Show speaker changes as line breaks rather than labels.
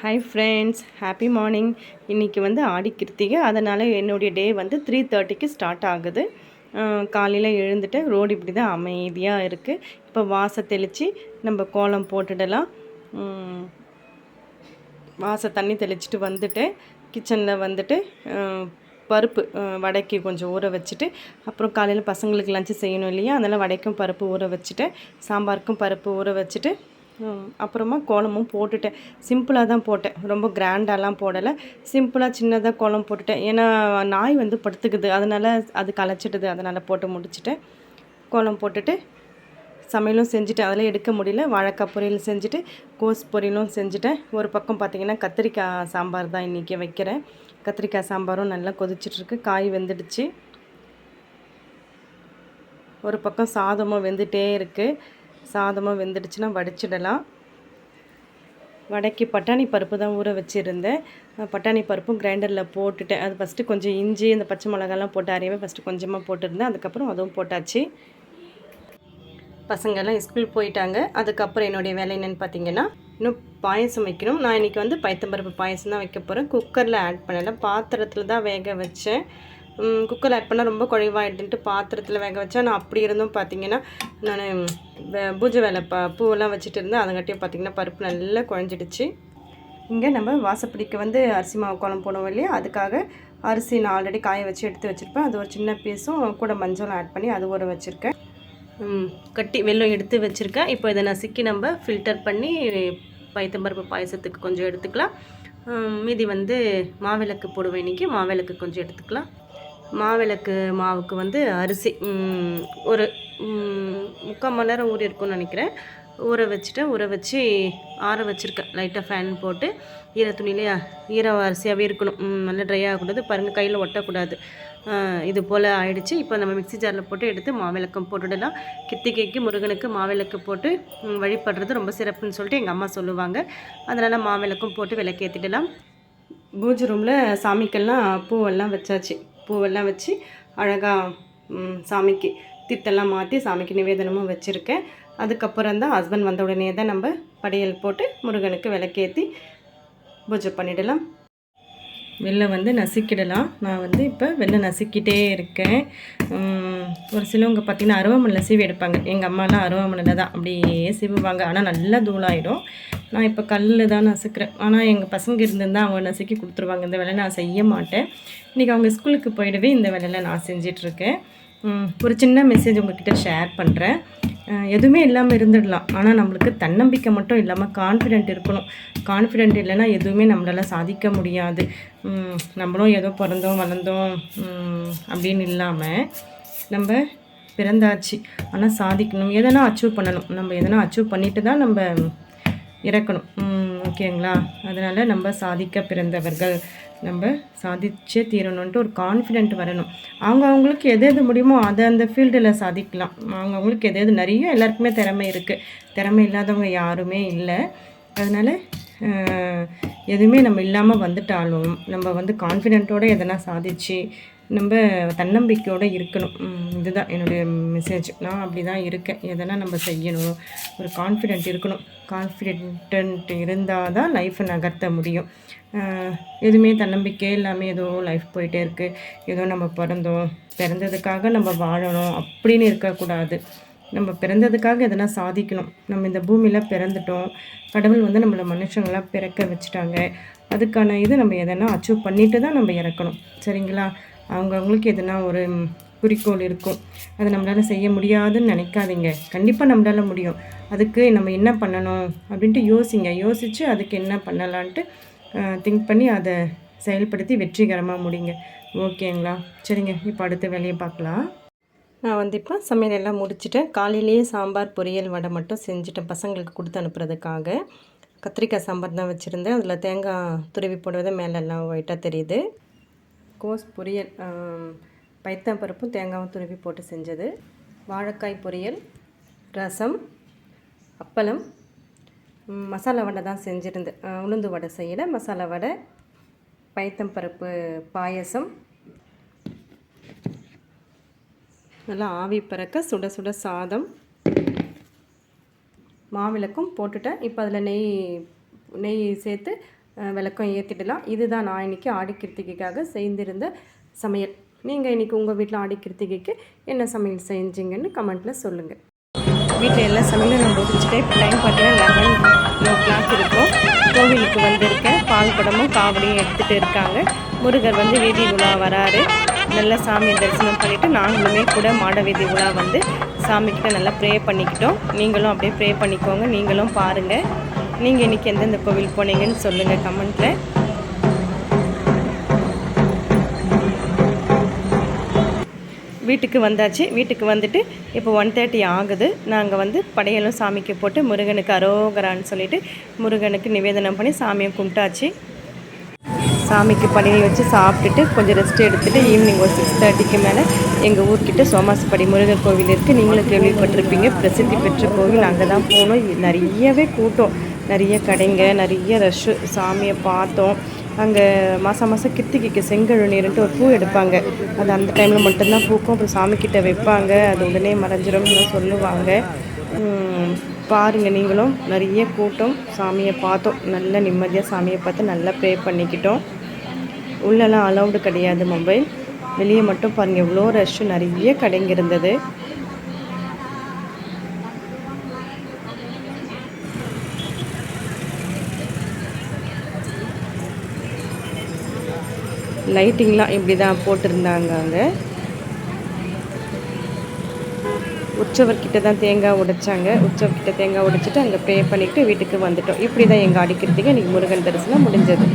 Hi friends happy morning இன்றைக்கி வந்து ஆடி கிருத்திகை. அதனால் என்னுடைய டே வந்து த்ரீ தேர்ட்டிக்கு ஸ்டார்ட் ஆகுது. காலையில் எழுந்துட்டு ரோடு இப்படி தான் அமைதியாக இருக்குது இப்போ வாசை தெளித்து நம்ம கோலம் போட்டுடலாம். வாசை வாச தண்ணி தெளிச்சிட்டு வந்துட்டு கிச்சனில் வந்துட்டு பருப்பு வடைக்கு கொஞ்சம் ஊற வச்சுட்டு அப்புறம் காலையில் பசங்களுக்கு லஞ்சு செய்யணும் இல்லையா? அதனால் வடைக்கும் பருப்பு ஊற வச்சுட்டு சாம்பாருக்கும் பருப்பு ஊற வச்சுட்டு அப்புறமா கோலமும் போட்டுட்டேன். சிம்பிளாக தான் போட்டேன். ரொம்ப கிராண்டாலாம் போடலை. சிம்பிளாக சின்னதாக கோலம் போட்டுட்டேன். ஏன்னா நாய் வந்து படுத்துக்குது. அதனால் அது களைச்சிடுது. அதனால் போட்டு முடிச்சிட்டேன். கோலம் போட்டுட்டு சமையலும் செஞ்சுட்டேன். அதெல்லாம் எடுக்க முடியல. வாழைக்காய் பொரியல் செஞ்சுட்டு கோஸ் பொரியலும் செஞ்சுட்டேன். ஒரு பக்கம் பார்த்திங்கன்னா கத்திரிக்காய் சாம்பார் தான் இன்றைக்கி வைக்கிறேன். கத்திரிக்காய் சாம்பாரும் நல்லா கொதிச்சிட்ருக்கு. காய் வெந்துடுச்சு. ஒரு பக்கம் சாதமும் வெந்துட்டே இருக்குது சாதமும் வெந்துடுச்சுன்னா வடிச்சிடலாம். வடைக்கு பட்டாணி பருப்பு தான் ஊற வச்சுருந்தேன். பட்டாணி பருப்பும் கிரைண்டரில் போட்டுட்டேன். அது ஃபஸ்ட்டு கொஞ்சம் இஞ்சி இந்த பச்சை மிளகாலாம் போட்டு அரையவே ஃபஸ்ட்டு கொஞ்சமாக போட்டிருந்தேன். அதுக்கப்புறம் அதுவும் போட்டாச்சு. பசங்கள்லாம் ஸ்கூல் போயிட்டாங்க. அதுக்கப்புறம் என்னுடைய வேலை என்னென்னு பார்த்தீங்கன்னா இன்னும் பாயசம் வைக்கணும். நான் இன்றைக்கி வந்து பைத்தம்பருப்பு பாயசம் தான் வைக்க போகிறேன் குக்கரில் ஆட் பண்ணலை. பாத்திரத்தில் தான் வேக வச்சேன். குக்கரில் ஆட் பண்ணால் ரொம்ப குறைவாயிடுன்ட்டு பாத்திரத்தில் வேக வச்சேன் நான் அப்படி இருந்தும் பார்த்தீங்கன்னா நான் பூஜை வேலை ப பூவெல்லாம் வச்சுட்டு இருந்தேன். அதங்காட்டியும் பார்த்தீங்கன்னா பருப்பு நல்லா குழஞ்சிடுச்சு. இங்கே நம்ம வாசப்படிக்கு வந்து அரிசி மாவு குழம்பு போடுவோம் இல்லையா? அதுக்காக அரிசி நான் ஆல்ரெடி காய வச்சு எடுத்து வச்சுருப்பேன். அது ஒரு சின்ன பீஸும் கூட மஞ்சளும் ஆட் பண்ணி அது ஊற வச்சுருக்கேன். கட்டி வெல்லம் எடுத்து வச்சுருக்கேன். இப்போ இதை நசுக்கி நம்ம ஃபில்டர் பண்ணி பைத்தம்பருப்பு பாயசத்துக்கு கொஞ்சம் எடுத்துக்கலாம். மீதி வந்து மாவிளக்கு போடுவேன் இன்றைக்கி மாவிளக்கு கொஞ்சம் எடுத்துக்கலாம். மாவிளக்கு மாவுக்கு வந்து அரிசி ஒரு முக்கால் மணி நேரம் ஊறி இருக்கும்னு நினைக்கிறேன். ஊற வச்சுட்டு ஊற வச்சு ஆற வச்சுருக்கேன். லைட்டாக ஃபேன் போட்டு ஈர துணியிலே ஈர அரிசியாகவே இருக்கணும். நல்லா ட்ரை ஆகக்கூடாது பாருங்கள் கையில் ஒட்டக்கூடாது. இது போல் ஆயிடுச்சு. இப்போ நம்ம மிக்ஸி ஜாரில் போட்டு எடுத்து மாவிளக்கம் போட்டுடலாம். கித்திகைக்கு முருகனுக்கு மாவிளக்கு போட்டு வழிபடுறது ரொம்ப சிறப்புன்னு சொல்லிட்டு எங்கள் அம்மா சொல்லுவாங்க. அதனால் மாவிளக்கும் போட்டு விளக்கேற்றிடலாம் பூஜை ரூமில் சாமிக்கெல்லாம் பூவெல்லாம் வச்சாச்சு. பூவெல்லாம் வச்சு அழகாக சாமிக்கு தித்தெல்லாம் மாற்றி சாமிக்கு நிவேதனமும் வச்சுருக்கேன். அதுக்கப்புறம் தான் ஹஸ்பண்ட் வந்த உடனே தான் நம்ம படையல் போட்டு முருகனுக்கு விளக்கேற்றி பூஜை பண்ணிடலாம். வெள்ளை வந்து நசுக்கிடலாம். நான் வந்து இப்போ வெள்ளை நசுக்கிட்டே இருக்கேன். ஒரு சிலவங்க பார்த்திங்கன்னா அருவாமனையில் சீவி எடுப்பாங்க. எங்கள் அம்மாலாம் அருவாமனையில் தான் அப்படியே சீவுவாங்க. ஆனால் நல்லா தூளாயிடும். நான் இப்போ கல்லில் தான் நசுக்கிறேன். ஆனால் எங்கள் பசங்க இருந்திருந்தால் அவங்க நசுக்கி கொடுத்துருவாங்க. இந்த வேலை நான் செய்ய மாட்டேன். இன்றைக்கி அவங்க ஸ்கூலுக்கு போயிடவே இந்த வேலையில் நான் செஞ்சிட்ருக்கேன் ஒரு சின்ன மெசேஜ் உங்ககிட்ட ஷேர் பண்ணுறேன் எதுவுமே இல்லாமல் இருந்துடலாம். ஆனால் நம்மளுக்கு தன்னம்பிக்கை மட்டும் இல்லாமல் கான்ஃபிடென்ட் இருக்கணும். கான்ஃபிடென்ட் இல்லைன்னா எதுவுமே நம்மளால் சாதிக்க முடியாது. நம்மளும் ஏதோ பிறந்தோம் வளர்ந்தோம் அப்படின்னு இல்லாமல் நம்ம பிறந்தாச்சு. ஆனால் சாதிக்கணும். எதனா அச்சீவ் பண்ணணும். நம்ம எதனா அச்சீவ் பண்ணிட்டு தான் நம்ம இறக்கணும். ஓகேங்களா? அதனால் நம்ம சாதிக்க பிறந்தவர்கள் நம்ம சாதிச்சே தீரணுன்ட்டு ஒரு கான்ஃபிடென்ட் வரணும். அவங்க அவங்களுக்கு எது எது முடியுமோ அதை அந்த ஃபீல்டில் சாதிக்கலாம். அவங்க அவங்களுக்கு எது எது நிறைய எல்லாருக்குமே திறமை இருக்குது திறமை இல்லாதவங்க யாருமே இல்லை. அதனால் எதுவுமே நம்ம இல்லாமல் வந்துட்டாலும் நம்ம வந்து கான்ஃபிடென்ட்டோடு எதனா சாதிச்சு நம்ம தன்னம்பிக்கையோடு இருக்கணும். இதுதான் என்னுடைய மெசேஜ் நான் அப்படி தான் இருக்கேன். எதனால் நம்ம செய்யணும். ஒரு கான்ஃபிடென்ட் இருக்கணும். கான்ஃபிடென்ட் இருந்தால் தான் லைஃப்பை நகர்த்த முடியும். எதுவுமே தன்னம்பிக்கை இல்லாமல் ஏதோ லைஃப் போயிட்டே இருக்குது ஏதோ நம்ம பிறந்தோம். பிறந்ததுக்காக நம்ம வாழணும் அப்படின்னு இருக்கக்கூடாது. நம்ம பிறந்ததுக்காக எதனா சாதிக்கணும். நம்ம இந்த பூமியில் பிறந்துட்டோம். கடவுள் வந்து நம்மளை மனுஷங்களாக பிறக்க வச்சுட்டாங்க. அதுக்கான இது நம்ம எதனா அச்சீவ் பண்ணிட்டு தான் நம்ம இறக்கணும். சரிங்களா? அவங்கவுங்களுக்கு எதுனா ஒரு குறிக்கோள் இருக்கும். அதை நம்மளால் செய்ய முடியாதுன்னு நினைக்காதீங்க. கண்டிப்பாக நம்மளால் முடியும். அதுக்கு நம்ம என்ன பண்ணணும் அப்படின்ட்டு யோசிங்க. யோசித்து அதுக்கு என்ன பண்ணலான்ட்டு திங்க் பண்ணி அதை செயல்படுத்தி வெற்றிகரமாக முடிங்க. ஓகேங்களா? சரிங்க. இப்போ அடுத்த வேலையை பார்க்கலாம். நான் வந்து இப்போ சமையல் எல்லாம் முடிச்சுட்டேன் காலையிலேயே சாம்பார் பொரியல் வடை மட்டும் செஞ்சுட்டேன் பசங்களுக்கு கொடுத்து அனுப்புறதுக்காக கத்திரிக்காய் சாம்பார் தான் வச்சுருந்தேன். அதில் தேங்காய் துருவி போடுவது மேலெல்லாம் ஒயிட்டாக தெரியுது. கோஸ் பொரியல் பைத்தம் பருப்பும் தேங்காவும் துருவி போட்டு செஞ்சது. வாழைக்காய் பொரியல் ரசம் அப்பளம் மசாலா வடை தான் செஞ்சுருந்தேன் உளுந்து வடை செய்யலை. மசாலா வடை பைத்தம் பருப்பு பாயசம் நல்லா ஆவி பறக்க சுட சுட சாதம் மாவிளக்கும் போட்டுட்டேன். இப்போ அதில் நெய் நெய் சேர்த்து விளக்கம் ஏற்றிடலாம் இதுதான் நான் இன்றைக்கி ஆடி கிருத்திகைக்காக செய்திருந்த சமையல். நீங்கள் இன்றைக்கி உங்கள் வீட்டில் ஆடி கிருத்திகைக்கு என்ன சமையல் செஞ்சீங்கன்னு கமெண்ட்டில் சொல்லுங்கள் வீட்டில் எல்லா சமையலும் நம்ம முடிச்சுட்டேன் இப்போ டைம் பார்த்தீங்கன்னா லெவன் ஓ கிளாக் இருக்கும். கோவிலுக்கு வந்திருக்கேன். பால் குடமும் காவடியும் எடுத்துகிட்டு இருக்காங்க. முருகர் வந்து வீதி உலா வராரு. நல்லா சாமியை தரிசனம் பண்ணிவிட்டு நாங்களுமே கூட மாட வீதி உலா வந்து சாமிக்கிட்ட நல்லா ப்ரே பண்ணிக்கிட்டோம். நீங்களும் அப்படியே ப்ரே பண்ணிக்கோங்க. நீங்களும் பாருங்கள் நீங்கள் இன்றைக்கி எந்தெந்த கோவில் போனீங்கன்னு சொல்லுங்கள் கமெண்ட்டில் வீட்டுக்கு வந்தாச்சு. வீட்டுக்கு வந்துட்டு இப்போ ஒன் தேர்ட்டி ஆகுது. நாங்கள் வந்து படையலும் சாமிக்கு போட்டு முருகனுக்கு அரோகரான்னு சொல்லிவிட்டு முருகனுக்கு நிவேதனம் பண்ணி சாமியை கும்பிட்டாச்சு. சாமிக்கு படையல் வச்சு சாப்பிட்டுட்டு கொஞ்சம் ரெஸ்ட் எடுத்துகிட்டு ஈவினிங் ஒரு சிக்ஸ் தேர்ட்டிக்கு மேலே எங்கள் ஊர்கிட்ட சோமாசுப்படி முருகர் கோவில் இருக்குது நீங்களும் கேள்விப்பட்டிருப்பீங்க. பிரசித்தி பெற்ற கோவில். அங்கே தான் போகணும் நிறையவே கூட்டம். நிறைய கடைங்க நிறைய ரஷ்ஷு சாமியை பார்த்தோம். அங்கே மாதம் மாதம் கித்திகைக்கு செங்கழுநீர்ன்ட்டு ஒரு பூ எடுப்பாங்க. அது அந்த டைமில் மட்டும்தான் பூக்கும். அப்புறம் சாமிக்கிட்ட வைப்பாங்க. அது உடனே மறைஞ்சிரும்னு சொல்லுவாங்க. பாருங்கள் நீங்களும் நிறைய கூட்டம் சாமியை பார்த்தோம். நல்ல நிம்மதியாக சாமியை பார்த்து நல்லா ப்ரே பண்ணிக்கிட்டோம். உள்ளெல்லாம் அலௌடு கிடையாது மொபைல் வெளியே மட்டும் பாருங்கள் எவ்வளோ ரஷ்ஷு நிறைய கடைங்க இருந்தது. லைட்டிங்லாம் இப்படி தான் போட்டிருந்தாங்க அங்கே. உற்சவர்கிட்ட தான் தேங்காய் உடைச்சாங்க. உற்சவர்கிட்ட தேங்காய் உடைச்சிட்டு அங்கே ப்ரே பண்ணிவிட்டு வீட்டுக்கு வந்துட்டோம். இப்படி தான் எங்கள் அடிக்கிறதுக்கு இன்றைக்கி முருகன் தரிசனம் முடிஞ்சது.